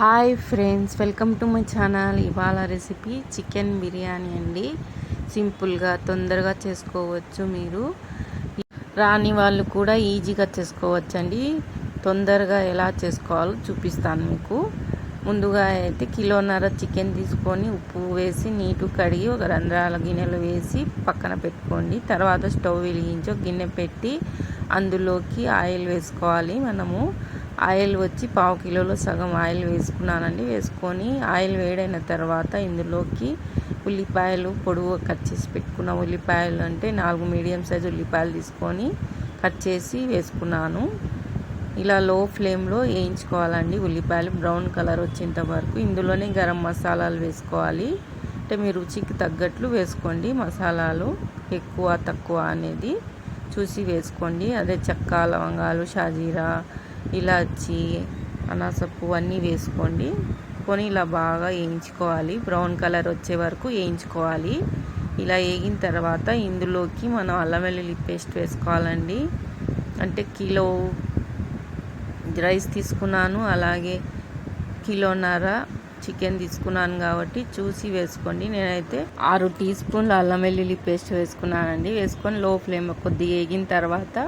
Hi friends welcome to my channel. ఇవాళ recipe chicken biryani అండి. సింపుల్గా తొందరగా చేసుకోవచ్చు మీరు. రాని వాళ్ళు కూడా ఈజీగా చేసుకోవచ్చు అండి తొందరగా ఎలా చేసుకోవాలో చూపిస్తాను మీకు. ముందుగా అయితే కిలోన్నర చికెన్ తీసుకొని ఉప్పు వేసి నీటు కడిగి ఒక రంధ్రాల గిన్నెలో వేసి పక్కన పెట్టుకోండి. తర్వాత స్టవ్ వెలిగించి ఒక గిన్నె పెట్టి అందులోకి ఆయిల్ వేసుకోవాలి మనము. ఆయిల్ వచ్చి పావు కిలోలో సగం ఆయిల్ వేసుకున్నానండి. వేసుకొని ఆయిల్ వేడైన తర్వాత ఇందులోకి ఉల్లిపాయలు పొడుగు కట్ చేసి పెట్టుకున్న ఉల్లిపాయలు అంటే నాలుగు మీడియం సైజ్ ఉల్లిపాయలు తీసుకొని కట్ చేసి వేసుకున్నాను. ఇలా లో ఫ్లేమ్లో వేయించుకోవాలండి. ఉల్లిపాయలు బ్రౌన్ కలర్ వచ్చేంత వరకు ఇందులోనే గరం మసాలాలు వేసుకోవాలి. అంటే మీ రుచికి తగ్గట్లు వేసుకోండి. మసాలాలు ఎక్కువ తక్కువ అనేది చూసి వేసుకోండి. అదే చెక్క లవంగాలు షాజీరా ఇలాచి అనాసపు అన్నీ వేసుకోండి. కొని ఇలా బాగా వేయించుకోవాలి. బ్రౌన్ కలర్ వచ్చే వరకు వేయించుకోవాలి. ఇలా వేగిన తర్వాత ఇందులోకి మనం అల్లం వెల్లుల్లి పేస్ట్ వేసుకోవాలండి. అంటే కిలో రైస్ తీసుకున్నాను. అలాగే కిలోన్నర చికెన్ తీసుకున్నాను కాబట్టి చూసి వేసుకోండి. నేనైతే ఆరు టీ స్పూన్లు అల్లం వెల్లుల్లి పేస్ట్ వేసుకున్నానండి. వేసుకొని లో ఫ్లేమ్ కొద్దిగా వేగిన తర్వాత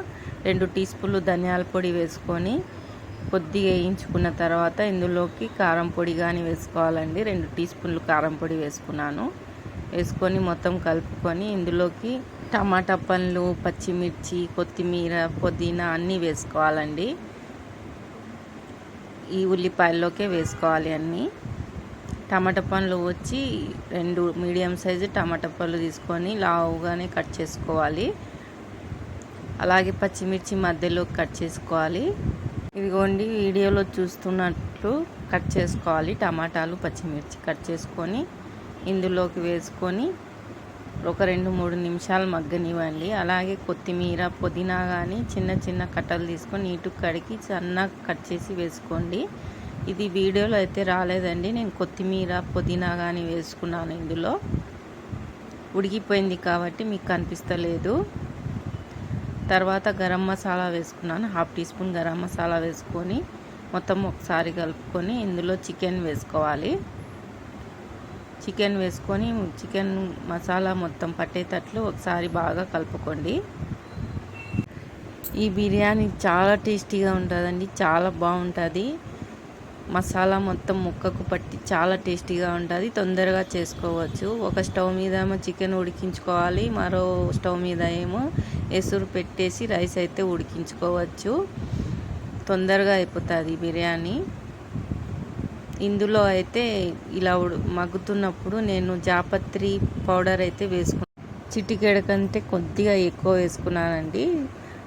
రెండు టీ స్పూన్లు ధనియాల పొడి వేసుకొని కొద్దిగా వేయించుకున్న తర్వాత ఇందులోకి కారం పొడి కానీ వేసుకోవాలండి. రెండు టీ స్పూన్లు కారం పొడి వేసుకున్నాను. వేసుకొని మొత్తం కలుపుకొని ఇందులోకి టమాటా పండ్లు పచ్చిమిర్చి కొత్తిమీర పుదీనా అన్నీ వేసుకోవాలండి. ఈ ఉల్లిపాయల్లోకే వేసుకోవాలి అన్నీ. టమాటా పండ్లు వచ్చి రెండు మీడియం సైజు టమాటా పళ్ళు తీసుకొని లావుగానే కట్ చేసుకోవాలి. అలాగే పచ్చిమిర్చి మధ్యలో కట్ చేసుకోవాలి. ఇదిగోండి వీడియోలో చూస్తున్నట్లు కట్ చేసుకోవాలి. టమాటాలు పచ్చిమిర్చి కట్ చేసుకొని ఇందులోకి వేసుకొని ఒక రెండు మూడు నిమిషాలు మగ్గనివ్వండి. అలాగే కొత్తిమీర పుదీనా కానీ చిన్న చిన్న కట్టలు తీసుకొని నీటు కడిగి సన్నగా కట్ చేసి వేసుకోండి. ఇది వీడియోలో అయితే రాలేదండి. నేను కొత్తిమీర పుదీనా కానీ వేసుకున్నాను ఇందులో. ఉడికిపోయింది కాబట్టి మీకు కనిపిస్తలేదు. తర్వాత గరం మసాలా వేసుకున్నాను. Half teaspoon garam masala వేసుకొని మొత్తం ఒకసారి కలుపుకొని ఇందులో చికెన్ వేసుకోవాలి. చికెన్ వేసుకొని చికెన్ మసాలా మొత్తం పట్టేటట్లు ఒకసారి బాగా కలుపుకోండి. ఈ బిర్యానీ చాలా టేస్టీగా ఉంటుందండి. చాలా బాగుంటుంది. మసాలా మొత్తం ముక్కకు పట్టి చాలా టేస్టీగా ఉంటుంది. తొందరగా చేసుకోవచ్చు. ఒక స్టవ్ మీద ఏమో చికెన్ ఉడికించుకోవాలి. మరో స్టవ్ మీద ఏమో ఎసురు పెట్టేసి రైస్ అయితే ఉడికించుకోవచ్చు. తొందరగా అయిపోతుంది బిర్యానీ. ఇందులో అయితే ఇలా మగ్గుతున్నప్పుడు నేను జాపత్రి పౌడర్ అయితే వేసుకున్నాను చిటికెడ కంటే కొద్దిగా ఎక్కువ వేసుకున్నానండి.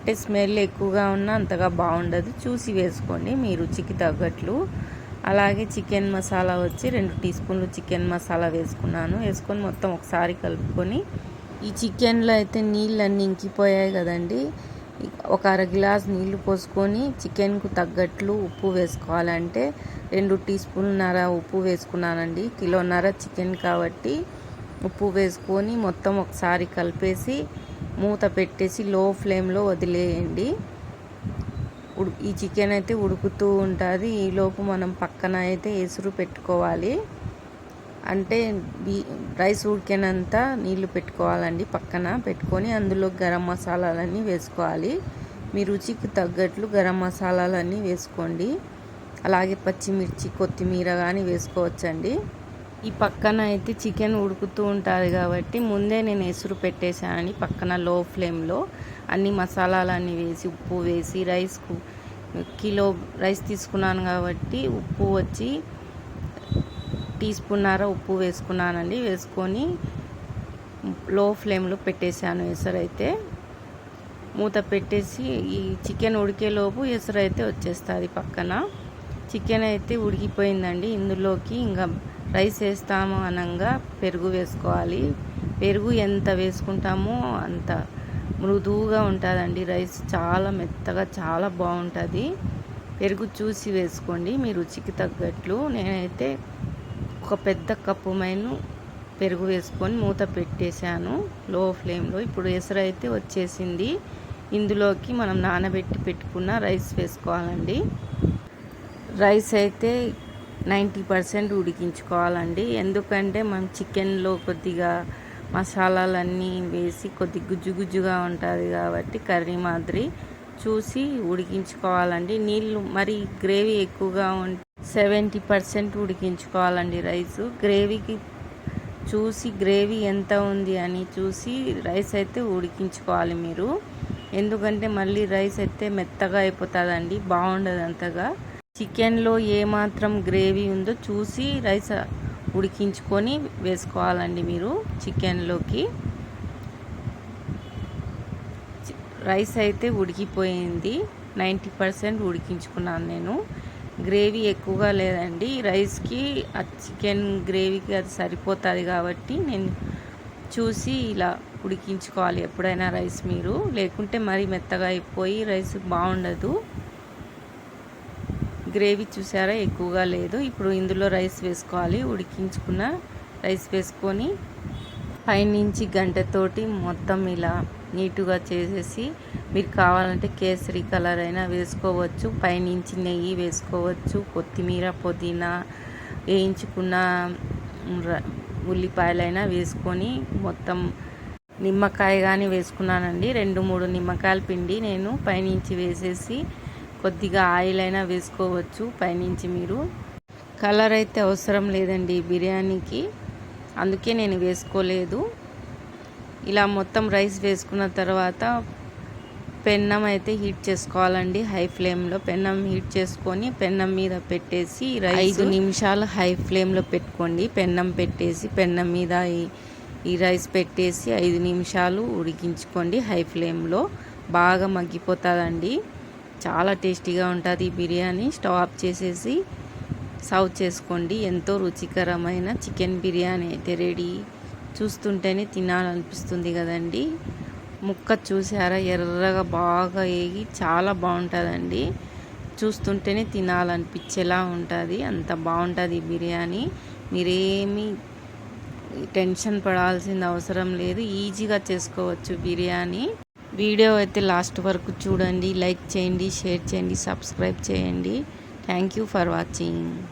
అంటే స్మెల్ ఎక్కువగా ఉన్నా అంతగా బాగుండదు. చూసి వేసుకోండి. మీ రుచికి తగ్గట్లు. అలాగే చికెన్ మసాలా వచ్చి రెండు టీ స్పూన్లు చికెన్ మసాలా వేసుకున్నాను. వేసుకొని మొత్తం ఒకసారి కలుపుకొని. ఈ చికెన్లో అయితే నీళ్ళన్నీ ఇంకిపోయాయి కదండి. ఒక అర గ్లాస్ నీళ్ళు పోసుకొని చికెన్కు తగ్గట్లు ఉప్పు వేసుకోవాలంటే రెండు టీ స్పూన్నర ఉప్పు వేసుకున్నానండి. కిలోన్నర చికెన్ కాబట్టి ఉప్పు వేసుకొని మొత్తం ఒకసారి కలిపేసి మూత పెట్టేసి లో ఫ్లేమ్లో వదిలేయండి. ఈ చికెన్ అయితే ఉడుకుతూ ఉంటుంది. ఈలోపు మనం పక్కన అయితే ఎసురు పెట్టుకోవాలి. అంటే బీ రైస్ ఉడికినంత నీళ్ళు పెట్టుకోవాలండి పక్కన పెట్టుకొని. అందులో గరం మసాలాలన్నీ వేసుకోవాలి. మీ రుచికి తగ్గట్లు గరం మసాలాలన్నీ వేసుకోండి. అలాగే పచ్చిమిర్చి కొత్తిమీర కానీ వేసుకోవచ్చండి. ఈ పక్కన అయితే చికెన్ ఉడుకుతూ ఉంటుంది కాబట్టి ముందే నేను ఎసురు పెట్టేశానని పక్కన లో ఫ్లేమ్లో అన్ని మసాలాలన్నీ వేసి ఉప్పు వేసి రైస్కు కిలో రైస్ తీసుకున్నాను కాబట్టి ఉప్పు వచ్చి టీ స్పూన్నర ఉప్పు వేసుకున్నానండి. వేసుకొని లో ఫ్లేమ్లో పెట్టేశాను ఎసరైతే మూత పెట్టేసి ఈ చికెన్ ఉడికేలోపు ఎసరు అయితే వచ్చేస్తుంది పక్కన. చికెన్ అయితే ఉడికిపోయిందండి. ఇందులోకి ఇంకా రైస్ వేస్తాము అనగా పెరుగు వేసుకోవాలి. పెరుగు ఎంత వేసుకుంటామో అంత మృదువుగా ఉంటుందండి రైస్. చాలా మెత్తగా చాలా బాగుంటుంది. పెరుగు చూసి వేసుకోండి మీ రుచికి తగ్గట్లు. నేనైతే ఒక పెద్ద కప్పు మైను పెరుగు వేసుకొని మూత పెట్టేశాను. లో ఫ్లేమ్లో ఇప్పుడు ఎసరు అయితే వచ్చేసింది. ఇందులోకి మనం నానబెట్టి పెట్టుకున్న రైస్ వేసుకోవాలండి. రైస్ అయితే నైంటీ పర్సెంట్ ఉడికించుకోవాలండి. ఎందుకంటే మనం చికెన్లో కొద్దిగా మసాలాలన్నీ వేసి కొద్ది గుజ్జు గుజ్జుగా ఉంటుంది కాబట్టి కర్రీ మాదిరి చూసి ఉడికించుకోవాలండి. నీళ్ళు మరి గ్రేవీ ఎక్కువగా ఉంటే సెవెంటీ పర్సెంట్ ఉడికించుకోవాలండి రైస్. గ్రేవీకి చూసి గ్రేవీ ఎంత ఉంది అని చూసి రైస్ అయితే ఉడికించుకోవాలి మీరు. ఎందుకంటే మళ్ళీ రైస్ అయితే మెత్తగా అయిపోతుందండి బాగుండదు అంతగా. చికెన్లో ఏమాత్రం గ్రేవీ ఉందో చూసి రైస్ ఉడికించుకొని వేసుకోవాలండి మీరు చికెన్లోకి. రైస్ అయితే ఉడికిపోయింది. నైంటీ పర్సెంట్ ఉడికించుకున్నాను నేను. గ్రేవీ ఎక్కువగా లేదండి. రైస్కి ఆ చికెన్ గ్రేవీకి అది సరిపోతుంది కాబట్టి నేను చూసి ఇలా ఉడికించుకోవాలి ఎప్పుడైనా రైస్ మీరు. లేకుంటే మరీ మెత్తగా అయిపోయి రైస్ బాగుండదు. గ్రేవీ చూసారా? ఎక్కువగా లేదు. ఇప్పుడు ఇందులో రైస్ వేసుకోవాలి. ఉడికించుకున్న రైస్ వేసుకొని పైనుంచి గంటతోటి మొత్తం ఇలా నీటుగా చేసేసి మీరు కావాలంటే కేసరి కలర్ అయినా వేసుకోవచ్చు. పైనుంచి నెయ్యి వేసుకోవచ్చు. కొత్తిమీర పుదీనా వేయించుకున్న ఉల్లిపాయలైనా వేసుకొని మొత్తం నిమ్మకాయ కానీ వేసుకున్నానండి. రెండు మూడు నిమ్మకాయల పిండి నేను పైనుంచి వేసేసి కొద్దిగా ఆయిల్ అయినా వేసుకోవచ్చు పైనుంచి మీరు. కలర్ అయితే అవసరం లేదండి బిర్యానీకి. అందుకే నేను వేసుకోలేదు. ఇలా మొత్తం రైస్ వేసుకున్న తర్వాత పెన్నం అయితే హీట్ చేసుకోవాలండి. హై ఫ్లేమ్లో పెన్నం హీట్ చేసుకొని పెన్నం మీద పెట్టేసి ఐదు నిమిషాలు హై ఫ్లేమ్లో పెట్టుకోండి. పెన్నం పెట్టేసి పెన్నం మీద ఈ రైస్ పెట్టేసి ఐదు నిమిషాలు ఉడికించుకోండి. హై ఫ్లేమ్లో బాగా మగ్గిపోతుందండి. చాలా టేస్టీగా ఉంటుంది బిర్యానీ. స్టవ్ ఆఫ్ చేసేసి సర్వ్ చేసుకోండి. ఎంతో రుచికరమైన చికెన్ బిర్యానీ అయితే రెడీ. చూస్తుంటేనే తినాలనిపిస్తుంది కదండి. ముక్క చూసారా? ఎర్రగా బాగా వేగి చాలా బాగుంటుందండి. చూస్తుంటేనే తినాలనిపించేలా ఉంటుంది. అంత బాగుంటుంది బిర్యానీ. మీరేమీ టెన్షన్ పడాల్సిన అవసరం లేదు. ఈజీగా చేసుకోవచ్చు బిర్యానీ. వీడియో అయితే లాస్ట్ వరకు చూడండి లైక్ చేయండి షేర్ చేయండి సబ్స్క్రైబ్ చేయండి. Thank you for watching